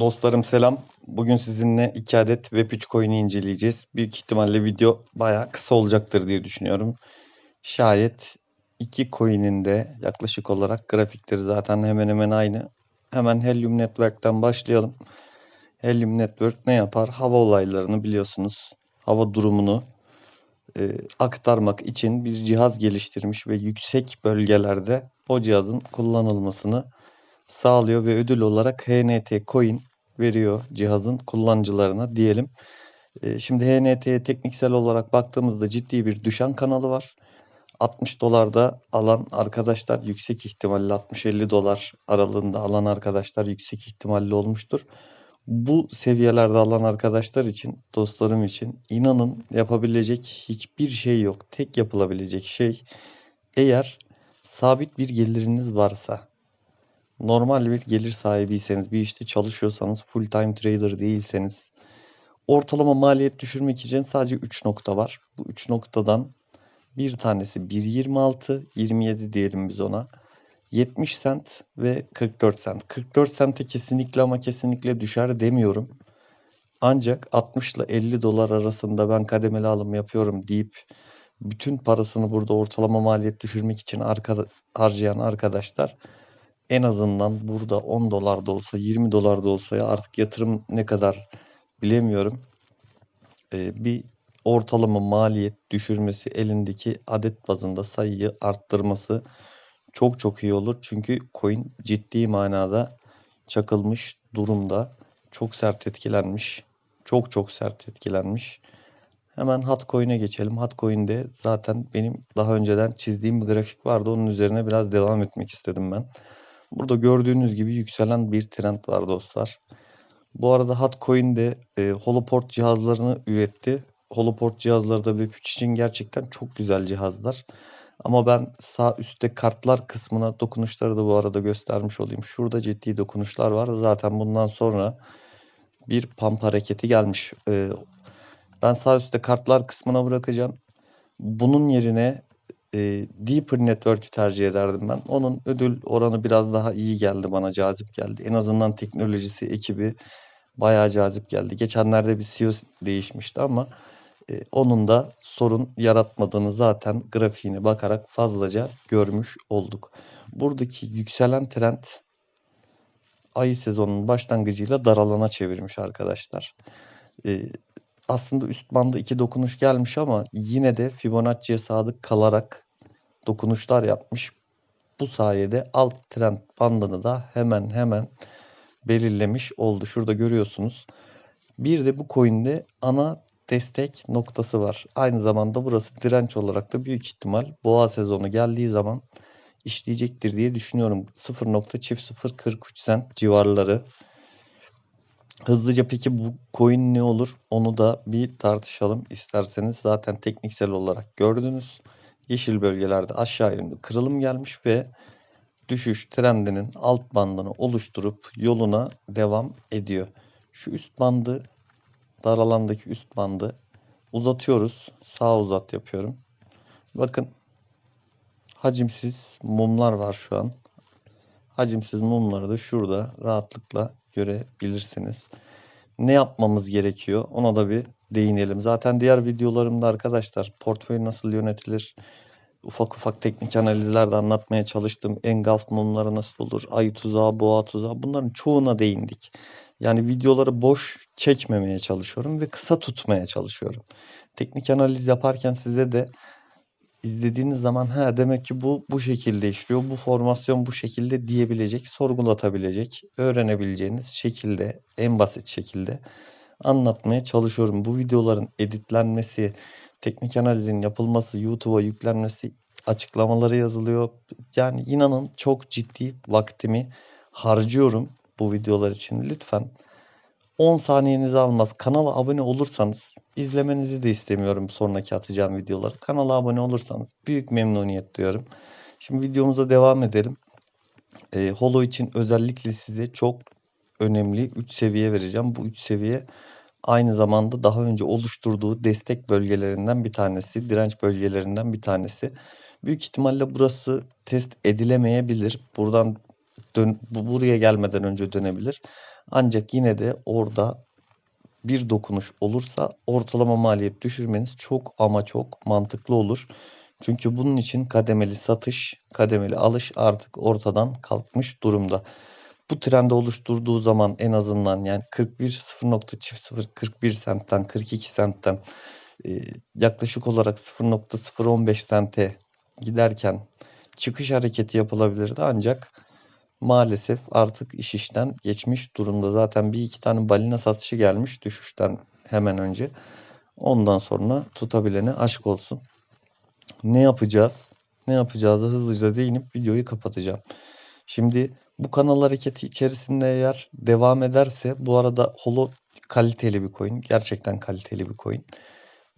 Dostlarım selam. Bugün sizinle 2 adet Web3 coin'i inceleyeceğiz. Büyük ihtimalle video bayağı kısa olacaktır diye düşünüyorum. Şayet iki coin'in de yaklaşık olarak grafikleri zaten hemen hemen aynı. Hemen Helium Network'ten başlayalım. Helium Network ne yapar? Hava olaylarını biliyorsunuz. Hava durumunu e, aktarmak için bir cihaz geliştirmiş ve yüksek bölgelerde o cihazın kullanılmasını sağlıyor ve ödül olarak HNT coin veriyor cihazın kullanıcılarına diyelim. E, şimdi HNT'ye tekniksel olarak baktığımızda ciddi bir düşen kanalı var. 60 dolarda alan arkadaşlar yüksek ihtimalle 60-50 dolar aralığında alan arkadaşlar yüksek ihtimalle olmuştur. Bu seviyelerde alan arkadaşlar için, dostlarım için inanın yapabilecek hiçbir şey yok. Tek yapılabilecek şey eğer sabit bir geliriniz varsa, normal bir gelir sahibiyseniz, bir işte çalışıyorsanız, full time trader değilseniz, ortalama maliyet düşürmek için sadece 3 nokta var. Bu 3 noktadan bir tanesi 1.26, 27 diyelim biz ona. 70 sent ve 44 sent. 44 sente kesinlikle ama kesinlikle düşer demiyorum. Ancak 60 ile 50 dolar arasında ben kademeli alım yapıyorum deyip bütün parasını burada ortalama maliyet düşürmek için arka, harcayan arkadaşlar en azından burada 10 dolar da olsa 20 dolar da olsa ya artık yatırım ne kadar bilemiyorum. Ee, bir ortalama maliyet düşürmesi elindeki adet bazında sayıyı arttırması çok çok iyi olur. Çünkü coin ciddi manada çakılmış durumda. Çok sert etkilenmiş. Çok çok sert etkilenmiş. Hemen Hotcoin'e geçelim. Hotcoin'de zaten benim daha önceden çizdiğim bir grafik vardı. Onun üzerine biraz devam etmek istedim ben. Burada gördüğünüz gibi yükselen bir trend var dostlar. Bu arada Hotcoin de e, Holoport cihazlarını üretti. Holoport cihazları da Web3 için gerçekten çok güzel cihazlar. Ama ben sağ üstte kartlar kısmına dokunuşları da bu arada göstermiş olayım. Şurada ciddi dokunuşlar var. Zaten bundan sonra bir pump hareketi gelmiş. Ee, ben sağ üstte kartlar kısmına bırakacağım. Bunun yerine e, Deeper Network'ü tercih ederdim ben. Onun ödül oranı biraz daha iyi geldi bana, cazip geldi. En azından teknolojisi, ekibi bayağı cazip geldi. Geçenlerde bir CEO değişmişti ama e, onun da sorun yaratmadığını zaten grafiğine bakarak fazlaca görmüş olduk. Buradaki yükselen trend ayı sezonunun başlangıcıyla daralana çevirmiş arkadaşlar. E, aslında üst banda iki dokunuş gelmiş ama yine de Fibonacci'ye sadık kalarak dokunuşlar yapmış. Bu sayede alt trend bandını da hemen hemen belirlemiş oldu. Şurada görüyorsunuz. Bir de bu coin'de ana destek noktası var. Aynı zamanda burası direnç olarak da büyük ihtimal boğa sezonu geldiği zaman işleyecektir diye düşünüyorum. 0.043 cent civarları. Hızlıca peki bu coin ne olur? Onu da bir tartışalım isterseniz. Zaten tekniksel olarak gördünüz. Yeşil bölgelerde aşağı yönlü kırılım gelmiş ve düşüş trendinin alt bandını oluşturup yoluna devam ediyor. Şu üst bandı dar alandaki üst bandı uzatıyoruz. Sağ uzat yapıyorum. Bakın hacimsiz mumlar var şu an. Hacimsiz mumları da şurada rahatlıkla görebilirsiniz. Ne yapmamız gerekiyor? Ona da bir değinelim. Zaten diğer videolarımda arkadaşlar portföy nasıl yönetilir? Ufak ufak teknik analizlerde anlatmaya çalıştım. Engulf mumları nasıl olur? Ay tuzağı, boğa tuzağı bunların çoğuna değindik. Yani videoları boş çekmemeye çalışıyorum ve kısa tutmaya çalışıyorum. Teknik analiz yaparken size de izlediğiniz zaman ha demek ki bu bu şekilde işliyor. Bu formasyon bu şekilde diyebilecek, sorgulatabilecek, öğrenebileceğiniz şekilde, en basit şekilde anlatmaya çalışıyorum. Bu videoların editlenmesi, teknik analizin yapılması, YouTube'a yüklenmesi, açıklamaları yazılıyor. Yani inanın çok ciddi vaktimi harcıyorum bu videolar için. Lütfen 10 saniyenizi almaz. Kanala abone olursanız izlemenizi de istemiyorum sonraki atacağım videoları. Kanala abone olursanız büyük memnuniyet duyuyorum. Şimdi videomuza devam edelim. E, Holo için özellikle size çok önemli 3 seviye vereceğim. Bu 3 seviye aynı zamanda daha önce oluşturduğu destek bölgelerinden bir tanesi, direnç bölgelerinden bir tanesi. Büyük ihtimalle burası test edilemeyebilir. Buradan dön, bu buraya gelmeden önce dönebilir. Ancak yine de orada bir dokunuş olursa ortalama maliyet düşürmeniz çok ama çok mantıklı olur. Çünkü bunun için kademeli satış, kademeli alış artık ortadan kalkmış durumda. Bu trendi oluşturduğu zaman en azından yani 41 0.00 41 sentten 42 sentten e, yaklaşık olarak 0.015 sente giderken çıkış hareketi yapılabilirdi ancak maalesef artık iş işten geçmiş durumda. Zaten bir iki tane balina satışı gelmiş düşüşten hemen önce. Ondan sonra tutabilene aşk olsun. Ne yapacağız? Ne yapacağızı hızlıca değinip videoyu kapatacağım. Şimdi bu kanal hareketi içerisinde eğer devam ederse bu arada Holo kaliteli bir coin. Gerçekten kaliteli bir coin.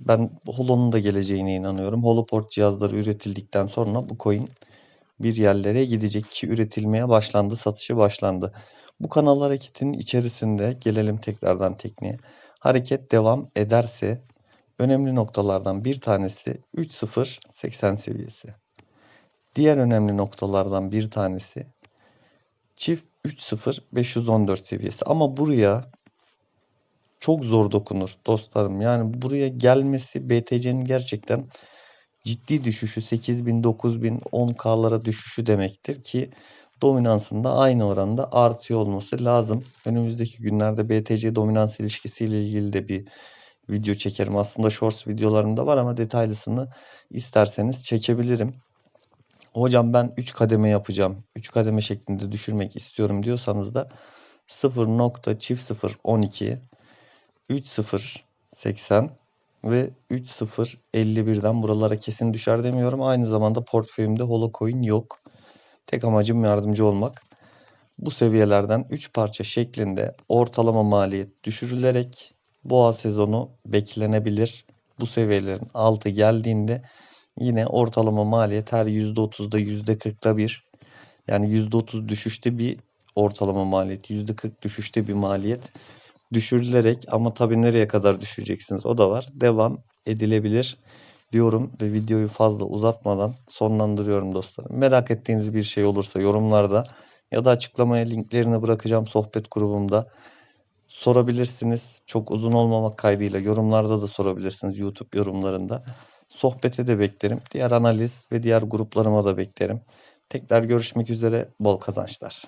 Ben Holo'nun da geleceğine inanıyorum. Holoport cihazları üretildikten sonra bu coin bir yerlere gidecek ki üretilmeye başlandı, satışı başlandı. Bu kanal hareketinin içerisinde gelelim tekrardan tekniğe. Hareket devam ederse önemli noktalardan bir tanesi 3.080 seviyesi. Diğer önemli noktalardan bir tanesi çift 3.0514 seviyesi. Ama buraya çok zor dokunur dostlarım. Yani buraya gelmesi BTC'nin gerçekten ciddi düşüşü 8000, 9000, 10K'lara düşüşü demektir ki dominansında aynı oranda artıyor olması lazım. Önümüzdeki günlerde BTC dominans ilişkisiyle ilgili de bir video çekerim. Aslında shorts videolarımda var ama detaylısını isterseniz çekebilirim. Hocam ben 3 kademe yapacağım. 3 kademe şeklinde düşürmek istiyorum diyorsanız da 0.0012 3080 ve 3051'den buralara kesin düşer demiyorum. Aynı zamanda portföyümde Holocoin yok. Tek amacım yardımcı olmak. Bu seviyelerden 3 parça şeklinde ortalama maliyet düşürülerek boğa sezonu beklenebilir. Bu seviyelerin altı geldiğinde yine ortalama maliyet her %30'da %40'da bir yani %30 düşüşte bir ortalama maliyet, %40 düşüşte bir maliyet düşürülerek ama tabii nereye kadar düşüreceksiniz o da var. Devam edilebilir diyorum ve videoyu fazla uzatmadan sonlandırıyorum dostlarım. Merak ettiğiniz bir şey olursa yorumlarda ya da açıklamaya linklerini bırakacağım sohbet grubumda. Sorabilirsiniz. Çok uzun olmamak kaydıyla yorumlarda da sorabilirsiniz YouTube yorumlarında. Sohbete de beklerim. Diğer analiz ve diğer gruplarıma da beklerim. Tekrar görüşmek üzere. Bol kazançlar.